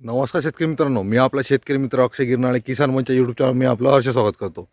नमस्कार शेतकरी मित्रांनो मी आपला शेतकरी मित्र अक्षय गिरनाळे किसान मंच यूट्यूब चॅनल मी आपलं हर्ष स्वागत करतो.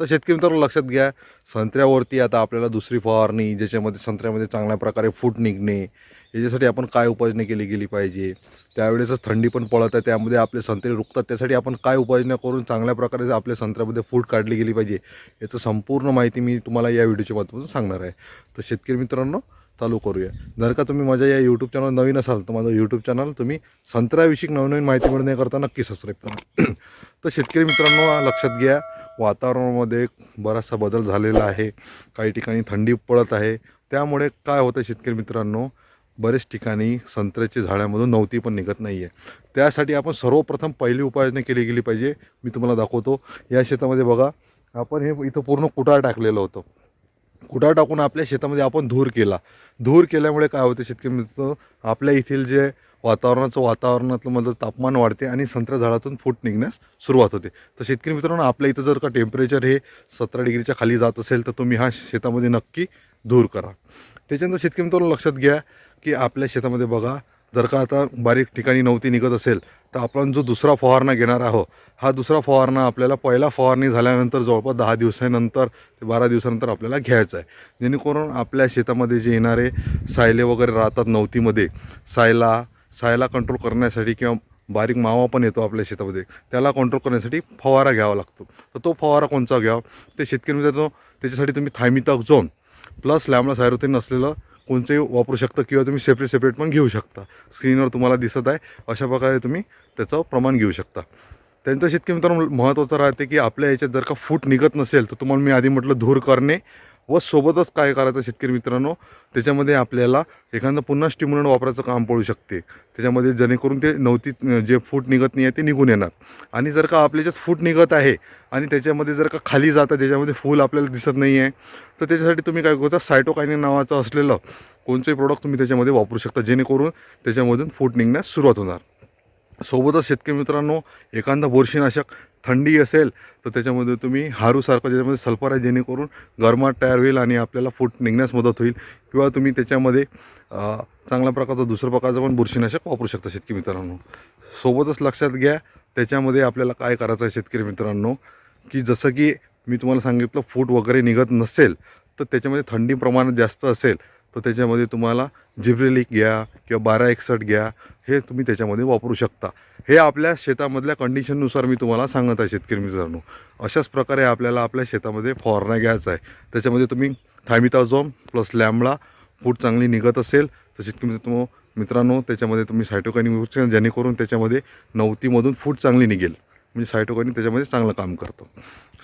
तर शेतकरी मित्रांनो लक्षात घ्या संत्र्यावरती आता आपल्याला दुसरी फवारणी ज्याच्यामध्ये संत्र्यामध्ये चांगल्या प्रकारे फूट निघणे याच्यासाठी आपण काय उपाययोजना केली गेली पाहिजे त्यावेळेसच थंडी पण पडत आहे त्यामध्ये आपले संत्रे रुकतात त्यासाठी आपण काय उपाययोजना करून चांगल्या प्रकारे आपल्या संत्र्यामध्ये फूट काढली गेली पाहिजे याचं संपूर्ण माहिती मी तुम्हाला या व्हिडिओच्या माध्यमातून सांगणार आहे. तर शेतकरी मित्रांनो चालू करूया. जर का तुम्ही माझ्या या यूट्यूब चॅनल नवीन असाल तर माझं यूट्यूब चॅनल तुम्ही संत्र्याविषयी नवनवीन माहिती मिळण्याकरता नक्की सबस्क्राईब करा. तर शेतकरी मित्रांनो लक्षात घ्या वातावरणामध्ये बराचसा बदल झालेला आहे. काही ठिकाणी थंडी पडत आहे. त्यामुळे काय होतं शेतकरी मित्रांनो बरेच ठिकाणी संत्र्याच्या झाडामधून नवती पण निघत नाही आहे त्यासाठी आपण सर्वप्रथम पहिली उपाययोजना केली गेली पाहिजे. मी तुम्हाला दाखवतो. या शेतामध्ये बघा आपण हे इथं पूर्ण कुटाळ टाकलेलं होतं. कुठं टाकून आपल्या शेतामध्ये आपण धूर केला. धूर केल्यामुळे काय होतं शेतकरी मित्र आपल्या येथील जे वातावरणाचं वातावरणातलं मधलं तापमान वाढते आणि संत्रा झाडातून फूट निघण्यास सुरुवात होते. तर शेतकरी मित्रांनो आपल्या इथं जर का टेम्परेचर हे सतरा डिग्रीच्या खाली जात असेल तर तुम्ही हा शेतामध्ये नक्की धूर करा. त्याच्यानंतर शेतकरी मित्रांनो लक्षात घ्या की आपल्या शेतामध्ये बघा जर का आता बारीक ठिकाणी नव्हती निघत असेल तर आपण जो दुसरा फवारणा घेणार आहोत हा दुसरा फवारणा आपल्याला पहिला फवारणी झाल्यानंतर जवळपास दहा दिवसानंतर ते बारा दिवसानंतर आपल्याला घ्यायचा आहे. जेणेकरून आपल्या शेतामध्ये जे येणारे सायले वगैरे राहतात नवतीमध्ये सायला सायला कंट्रोल करण्यासाठी किंवा बारीक मावा पण येतो आपल्या शेतामध्ये त्याला कंट्रोल करण्यासाठी फवारा घ्यावा लागतो. तर तो फवारा कोणचा घ्यावा? ते शेतकरी मित्रांनो त्याच्यासाठी तुम्ही थायमिताक झोन प्लस लॅमला सायरोथिन असलेलं कोणचंही वापरू शकता किंवा तुम्ही सेपरेट सेपरेट पण घेऊ शकता. स्क्रीनवर तुम्हाला दिसत आहे. अशा प्रकारे तुम्ही त्याचं प्रमाण घेऊ शकता. त्यांचं शेतकरी मित्रांनो महत्त्वाचं राहते की आपल्या याच्यात जर का फूट निघत नसेल तर तुम्हाला मी आधी म्हटलं धूर करणे व सोबतच काय करायचं शेतकरी मित्रांनो त्याच्यामध्ये आपल्याला एखादं पुन्हा स्टिम्युलंट वापरायचं काम पडू शकते. त्याच्यामध्ये जेणेकरून ते नवती जे फूट निघत नाही आहे ते निघून येणार. आणि जर का आपल्या फूट निघत आहे आणि त्याच्यामध्ये जर का खाली जातं त्याच्यामध्ये फूल आपल्याला दिसत नाही आहे तर त्याच्यासाठी तुम्ही काय करता सायटोकायनिन नावाचं असलेलं कोणतंही प्रोडक्ट तुम्ही त्याच्यामध्ये वापरू शकता जेणेकरून त्याच्यामधून फूट निघण्यास सुरुवात होणार. सोबतच शेतकरी मित्रांनो एखादा बुरशीनाशक थंडी असेल तर त्याच्यामध्ये तुम्ही हारूसारखं ज्याच्यामध्ये सल्फर आहे जेणेकरून गरमाट तयार होईल आणि आपल्याला फूट निघण्यास मदत होईल. किंवा तुम्ही त्याच्यामध्ये चांगल्या प्रकारचं दुसरं प्रकारचं पण बुरशीनाशक वापरू शकता शेतकरी मित्रांनो. सोबतच लक्षात घ्या त्याच्यामध्ये आपल्याला काय करायचं आहे शेतकरी मित्रांनो की जसं की मी तुम्हाला सांगितलं फूट वगैरे निघत नसेल तर त्याच्यामध्ये थंडी प्रमाणात जास्त असेल तर त्याच्यामध्ये तुम्हाला जिब्रेलिक घ्या किंवा बारा एकसठ घ्या हे तुम्ही त्याच्यामध्ये वापरू शकता. हे आपल्या शेतामधल्या कंडिशननुसार मी तुम्हाला सांगत आहे शेतकरी मित्रांनो. अशाच प्रकारे आपल्याला आपल्या शेतामध्ये फवारणा घ्यायचा आहे. त्याच्यामध्ये तुम्ही थायमिताझोम प्लस लॅमळा फूट चांगली निघत असेल तर शेतकरी मित्रांनो मित्रांनो त्याच्यामध्ये तुम्ही सायटोकानी जेणेकरून त्याच्यामध्ये नवतीमधून फूट चांगली निघेल. म्हणजे सायटोकाईन त्याच्यामध्ये चांगलं काम करतो.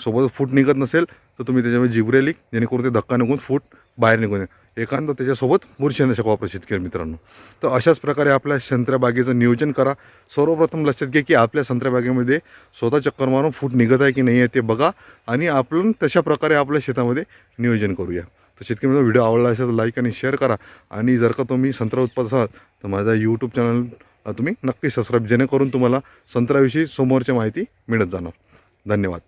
सोबत फूट निघत नसेल तर तुम्ही त्याच्यामध्ये जिब्रेलिक जेणेकरून ते धक्का निघून फूट बाहेर निघून एकांत त्याच्यासोबत बुरशीनाशक वापरा शेतकरी मित्रांनो. तर अशाच प्रकारे आपल्या संत्र्या बागेचं नियोजन करा. सर्वप्रथम लक्षात घ्या की आपल्या संत्र्या बागेमध्ये स्वतः चक्कर मारून फूट निघत आहे की नाही आहे ते बघा आणि आपण तशा प्रकारे आपल्या शेतामध्ये नियोजन करूया. तर शेतकरी मित्रांनो व्हिडिओ आवडला असेल तर लाईक आणि शेअर करा. आणि जर का तुम्ही संत्रा उत्पादक असाल तर माझा यूट्यूब चॅनल तुम्ही नक्की सबस्क्राईब जेणेकरून तुम्हाला संत्र्याविषयी समोरची माहिती मिळत जाणार. धन्यवाद.